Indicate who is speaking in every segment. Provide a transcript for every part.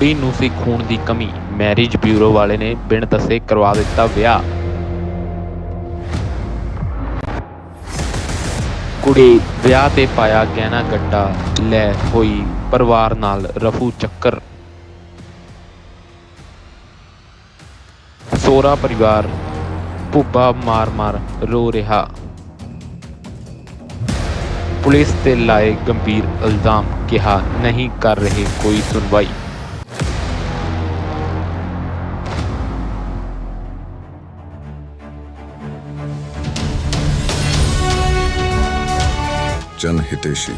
Speaker 1: ਕੁੜੀ ਨੂੰ ਸੀ ਖੂਨ ਦੀ ਕਮੀ। ਮੈਰਿਜ ਬਿਊਰੋ ਵਾਲੇ ਨੇ ਬਿਨ ਦੱਸੇ ਕਰਵਾ ਦਿੱਤਾ ਵਿਆਹ। ਕੁੜੀ ਵਿਆਹ ਤੇ ਪਾਇਆ ਗਹਿਣਾ ਗੱਟਾ, ਲੈ ਹੋਈ ਪਰਿਵਾਰ ਨਾਲ ਰਫੂ ਚੱਕਰ। ਸੋਰਾ ਪਰਿਵਾਰ, ਭੁੱਬਾ ਮਾਰ-ਮਾਰ ਰੋ ਰਿਹਾ। ਪੁਲਿਸ ਤੇ ਲਾਏ ਗੰਭੀਰ ਇਲਜ਼ਾਮ, ਕਿਹਾ, ਨਹੀਂ ਕਰ ਰਹੇ ਕੋਈ ਸੁਣਵਾਈ।
Speaker 2: जन हितेशी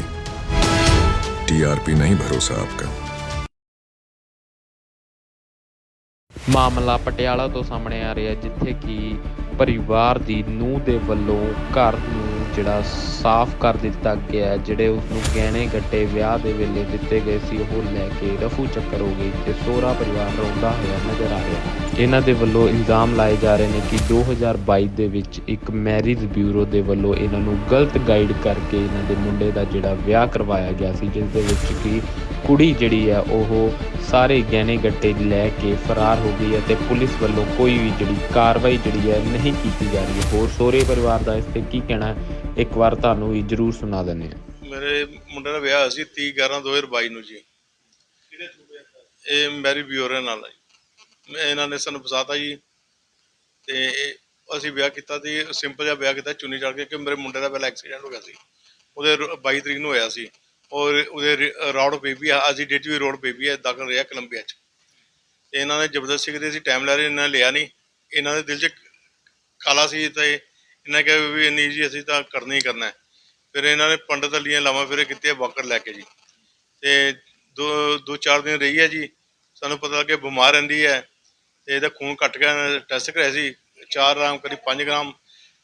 Speaker 2: टीआरपी नहीं भरोसा आपका
Speaker 1: ਮਾਮਲਾ ਪਟਿਆਲਾ ਤੋਂ ਸਾਹਮਣੇ ਆ ਰਿਹਾ ਜਿੱਥੇ ਕਿ ਪਰਿਵਾਰ ਦੀ ਨੂੰਹ ਦੇ ਵੱਲੋਂ ਘਰ ਨੂੰ ਜਿਹੜਾ ਸਾਫ਼ ਕਰ ਦਿੱਤਾ ਗਿਆ ਹੈ। ਜਿਹੜੇ ਉਸ ਨੂੰ ਗਹਿਣੇ ਗੱਟੇ ਵਿਆਹ ਦੇ ਵੇਲੇ ਦਿੱਤੇ ਗਏ ਸੀ ਉਹ ਲੈ ਕੇ ਰਫੂ ਚੱਕਰ ਹੋ ਗਈ ਤੇ ਸੋਹਰਾ ਪਰਿਵਾਰ ਰੋਂਦਾ ਹੋਇਆ ਨਜ਼ਰ ਆ ਰਿਹਾ ਇਹਨਾਂ ਦੇ ਵੱਲੋਂ ਇਲਜ਼ਾਮ ਲਾਏ ਜਾ ਰਹੇ ਨੇ ਕਿ 2022 ਦੇ ਵਿੱਚ ਇੱਕ ਮੈਰਿਜ ਬਿਊਰੋ ਦੇ ਵੱਲੋਂ ਇਹਨਾਂ ਨੂੰ ਗਲਤ ਗਾਈਡ ਕਰਕੇ ਇਹਨਾਂ ਦੇ ਮੁੰਡੇ ਦਾ ਜਿਹੜਾ ਵਿਆਹ ਕਰਵਾਇਆ ਗਿਆ ਸੀ, ਜਿਸ ਦੇ ਵਿੱਚ ਕਿ ਕੁੜੀ ਜਿਹੜੀ ਹੈ ਉਹ ਸਾਰੇ ਗਹਿਣੇ ਗੱਟੇ ਲੈ ਕੇ ਫਰਾਰ ਹੋ ਗਈ ਹੈ ਪੁਲਿਸ ਵੱਲੋਂ ਕੋਈ ਵੀ ਜਿਹੜੀ ਕਾਰਵਾਈ ਜਿਹੜੀ ਹੈ ਨਹੀਂ ਕੀਤੀ ਜਾ ਰਹੀ। ਹੋਰ ਸੋਹਰੇ ਪਰਿਵਾਰ ਦਾ ਇਸ ਤੇ ਕੀ ਕਹਿਣਾ ਇੱਕ ਵਾਰ ਤੁਹਾਨੂੰ ਵੀ ਜਰੂਰ ਸੁਣਾ ਦਿੰਦੇ ਹਾਂ।
Speaker 3: ਮੇਰੇ ਮੁੰਡੇ ਦਾ ਵਿਆਹ ਹੋਇਆ ਸੀ 30 11 2022 ਨੂੰ ਜੀ। ਇਹ ਮੈਰੀ ਬਿਊਰੋ ਨਾਲ ਆ ਇਹਨਾਂ ਨੇ ਸਾਨੂੰ ਫਸਾਤਾ ਜੀ ਤੇ ਅਸੀਂ ਵਿਆਹ ਕੀਤਾ ਤੇ ਸਿੰਪਲ ਜਿਹਾ ਵਿਆਹ ਕੀਤਾ ਚੁੰਨੀ ਚੜ ਕੇ ਕਿ ਮੇਰੇ ਮੁੰਡੇ ਦਾ ਪਹਿਲਾਂ ਐਕਸੀਡੈਂਟ ਹੋ ਗਿਆ ਸੀ। ਉਹਦੇ ਰ- 22 ਤਰੀਕ ਨੂੰ ਹੋਇਆ ਸੀ। ਔਰ ਉਹਦੇ ਰੌਡ ਬੇਬੀ ਆ, ਅਸੀਂ ਡੇਟ ਵੀ ਰੋਡ ਬੇਬੀ ਹੈ ਦਾਖਲ ਰਿਹਾ ਕੋਲੰਬੀਆ ਚ। ਤੇ ਇਹਨਾਂ ਨੇ ਜ਼ਬਰਦਸਤੀ ਕਿਤੇ ਅਸੀਂ ਟਾਈਮ ਲੈ ਰਹੇ, ਇਹਨਾਂ ਨੇ ਲਿਆ ਨਹੀਂ। ਇਹਨਾਂ ਦੇ ਦਿਲ 'ਚ ਕਾਲਾ ਸੀ ਤੇ ਇਹਨਾਂ ਕਿਹਾ ਵੀ ਇੰਨੀ ਜੀ ਅਸੀਂ ਤਾਂ ਕਰਨਾ ਹੀ ਕਰਨਾ ਫਿਰ ਇਹਨਾਂ ਨੇ ਪੰਡਤ ਅਲੀਆਂ ਲਾਵਾਂ ਫਿਰੇ ਕੀਤੇ ਵਾਕਰ ਲੈ ਕੇ ਜੀ। ਤੇ ਦੋ ਦੋ ਚਾਰ ਦਿਨ ਰਹੀ ਹੈ ਜੀ, ਸਾਨੂੰ ਪਤਾ ਲੱਗਿਆ ਬਿਮਾਰ ਰਹਿੰਦੀ ਹੈ। ਤੇ ਇਹਦਾ ਖੂਨ ਘਟ ਗਿਆ ਟੈਸਟ ਕਰਾਇਆ ਸੀ 4 ਗ੍ਰਾਮ ਕਰੀ 5 ਗ੍ਰਾਮ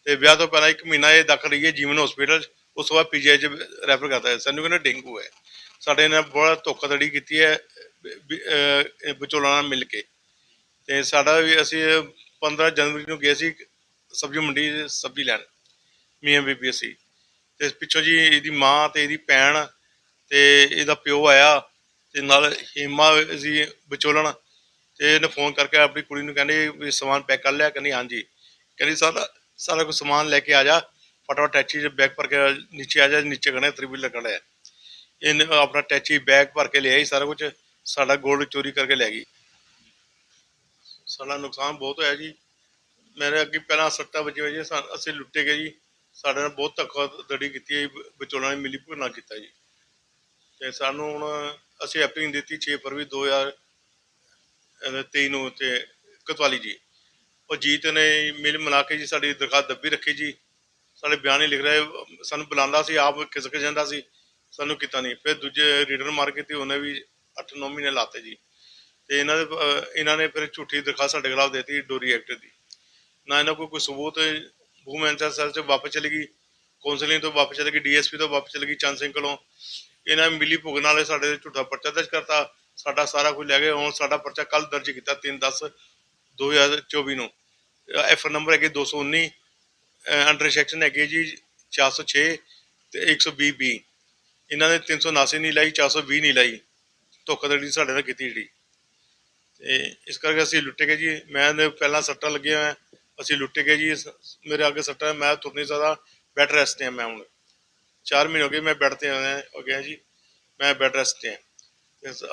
Speaker 3: ਤੇ ਵਿਆਹ ਤੋਂ ਪਹਿਲਾਂ ਇੱਕ ਮਹੀਨਾ ਇਹ ਦਾਖਲ ਰਹੀ ਹੈ ਜੀਵਨ ਹਸਪੀਟਲ ਉਸ ਤੋਂ ਬਾਅਦ ਪੀਜੀਆਈ ਚ ਰੈਫਰ ਕਰਤਾ ਹੈ। ਸਾਨੂੰ ਕਹਿੰਦੇ ਡੇਂਗੂ ਹੈ। ਸਾਡੇ ਨਾਲ ਬੜਾ ਧੋਖਾਧੜੀ ਕੀਤੀ ਹੈ ਵਿਚੋਲਾ ਨਾਲ ਮਿਲ ਕੇ। ਤੇ ਸਾਡਾ ਵੀ ਅਸੀਂ 15 ਜਨਵਰੀ ਨੂੰ ਗਏ ਸੀ, ਸਬਜ਼ੀ ਮੰਡੀ, ਸਬਜ਼ੀ ਲੈਣ, ਮੀਆਂ ਬੀਬੀ ਅਸੀਂ। ਤੇ ਪਿੱਛੋਂ ਜੀ ਇਹਦੀ ਮਾਂ ਤੇ ਇਹਦੀ ਭੈਣ ਤੇ ਇਹਦਾ ਪਿਓ ਆਇਆ ਤੇ ਨਾਲ ਹੇਮਾ ਸੀ ਵਿਚੋਲਣ ਤੇ ਇਹਨੇ ਫੋਨ ਕਰਕੇ ਆਪਣੀ ਕੁੜੀ ਨੂੰ ਕਹਿੰਦੇ ਵੀ ਸਮਾਨ ਪੈਕ ਕਰ ਲਿਆ ਕਹਿੰਦੀ ਹਾਂਜੀ। ਕਹਿੰਦੀ ਸਾਰਾ ਸਾਰਾ ਕੁਝ ਸਮਾਨ ਲੈ ਕੇ ਆ ਜਾ ਫਟਾਫਟ ਟੈਚੀ 'ਚ ਬੈਗ ਭਰ ਕੇ ਨੀਚੇ ਆ ਜਾ ਨੀਚੇ ਖੜੇ ਤ੍ਰਿ ਵੀਲਰ ਖੜਾ ਹੈ। ਇਹਨੇ ਆਪਣਾ ਟੈਚੀ ਬੈਗ ਭਰ ਕੇ ਲਿਆਈ ਸਾਰਾ ਕੁਝ ਸਾਡਾ ਗੋਲਡ ਚੋਰੀ ਕਰਕੇ ਲੈ ਗਈ। ਸਾਡਾ ਨੁਕਸਾਨ ਬਹੁਤ ਹੋਇਆ ਜੀ। ਮੇਰੇ ਅੱਗੇ ਪਹਿਲਾਂ ਸੱਟਾਂ ਵੱਜੀਆਂ ਜੀ ਅਸੀਂ ਲੁੱਟੇ ਗਏ ਜੀ। ਸਾਡੇ ਨਾਲ ਬਹੁਤ ਧੱਕਾ ਦੜੀ ਕੀਤੀ ਹੈ ਜੀ, ਵਿਚੋਲਾਂ ਨੇ ਮਿਲੀ ਭੁਗਤਣਾ ਕੀਤਾ ਜੀ। ਤੇ ਸਾਨੂੰ ਹੁਣ ਅਸੀਂ ਐਪਲਿੰਗ ਦਿੱਤੀ 6 ਫਰਵਰੀ 2023 ਨੂੰ ਤੇ ਕਤਵਾਲੀ ਜੀ। ਉਹ ਜੀਤ ਨੇ ਮਿਲ ਮਿਲਾ ਕੇ ਜੀ ਸਾਡੀ ਦਰਖਾਸਤ ਦੱਬੀ ਰੱਖੀ ਜੀ। ਸਾਡੇ ਬਿਆਨ ਹੀ ਲਿਖ ਰਹੇ। ਸਾਨੂੰ ਬੁਲਾਉਂਦਾ ਸੀ, ਆਪ ਖਿਸਕ ਜਾਂਦਾ ਸੀ। ਸਾਨੂੰ ਕੀਤਾ ਨਹੀਂ। ਫਿਰ ਦੂਜੇ ਰੀਡਰ ਮਾਰ ਕੇ ਤੇ ਉਹਨੇ ਵੀ 8-9 ਮਹੀਨੇ ਲਾਤੇ ਜੀ। ਤੇ ਇਹਨਾਂ ਦੇ ਇਹਨਾਂ ਨੇ ਫਿਰ ਝੂਠੀ ਦਰਖਾਸਤ ਸਾਡੇ ਖਿਲਾਫ ਦੇਤੀ ਡੋਰੀ ਐਕਟ ਦੀ। ਨਾ ਇਹਨਾਂ ਕੋਲ ਕੋਈ ਸਬੂਤ ਵੂਮਨ ਸੈਲ ਚ ਵਾਪਸ ਚਲੀ ਗਈ। ਕਾਉਂਸਲਿੰਗ ਤੋਂ ਵਾਪਸ ਚਲੀ ਗਈ, ਡੀਐਸਪੀ ਤੋਂ ਵਾਪਸ ਚਲੀ ਗਈ, ਚੰਦ ਸਿੰਘ ਕੋਲੋਂ। ਇਹਨਾਂ ਨੇ ਮਿਲੀ ਭੁਗਣ ਵਾਲੇ ਸਾਡੇ ਝੂਠਾ ਪਰਚਾ ਦਰਜ ਕਰਤਾ। ਸਾਡਾ ਸਾਰਾ ਕੁਝ ਲੈ ਗਏ। ਹੁਣ ਸਾਡਾ ਪਰਚਾ ਕੱਲ ਦਰਜ ਕੀਤਾ 3 10 2024 ਨੂੰ। ਐਫ ਨੰਬਰ ਹੈਗੇ 219 ਅੰਡਰ ਸੈਕਸ਼ਨ ਹੈਗੇ ਜੀ 406 ਤੇ 120 ਬੀ ਇਹਨਾਂ ਨੇ 379 ਨਹੀਂ ਲਾਈ 420 ਨਹੀਂ ਲਾਈ। ਧੋਖਾਧੜੀ ਸਾਡੇ ਨਾਲ ਕੀਤੀ ਜਿਹੜੀ। ਤੇ ਇਸ ਕਰਕੇ ਅਸੀਂ ਲੁੱਟੇ ਗਏ ਜੀ, ਮੈਂ ਪਹਿਲਾਂ ਸੱਟਾਂ ਲੱਗੀਆਂ ਹੋਇਆ ਅਸੀਂ ਲੁੱਟੇ ਗਏ ਜੀ, ਮੇਰੇ ਅੱਗੇ ਸੱਟਾਂ ਮੈਂ ਤੁਰ ਨਹੀਂ ਸਕਦਾ। ਬੈੱਡ ਰੈਸਟ ਤੇ ਮੈਂ ਹੁਣ। 4 ਮਹੀਨੇ ਹੋ ਗਏ ਮੈਂ ਬੈੱਡ ਤੇ ਆਇਆ ਹੋ ਗਿਆ ਜੀ। ਮੈਂ ਬੈੱਡ ਰੈਸਟ ਤੇ ਹਾਂ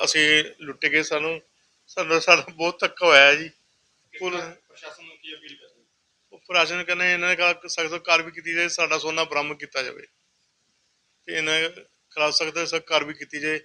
Speaker 3: ਅਸੀਂ ਲੁੱਟੇ ਗਏ ਸਾਨੂੰ ਸਾਡਾ ਸਾਡਾ ਬਹੁਤ ਧੱਕਾ ਹੋਇਆ ਜੀ। ਪੁਲ
Speaker 4: ਪ੍ਰਸ਼ਾਸਨ ਨੂੰ ਕੀ ਅਪੀਲ ਕਰਦੇ
Speaker 3: ਉਹ ਪ੍ਰਸ਼ਾਸਨ ਕਹਿੰਦੇ ਇਹਨਾਂ ਨੇ ਕਹਾ ਸਖਤ ਕਾਰਵਾਈ ਕੀਤੀ ਜਾਏ ਸਾਡਾ ਸੋਨਾ ਬਰਾਮਦ ਕੀਤਾ ਜਾਵੇ। ਤੇ ਇਹਨਾਂ ਖਿਲਾਫ ਸਖਤ ਸਖਤ ਕਾਰਵਾਈ ਕੀਤੀ ਜਾਏ।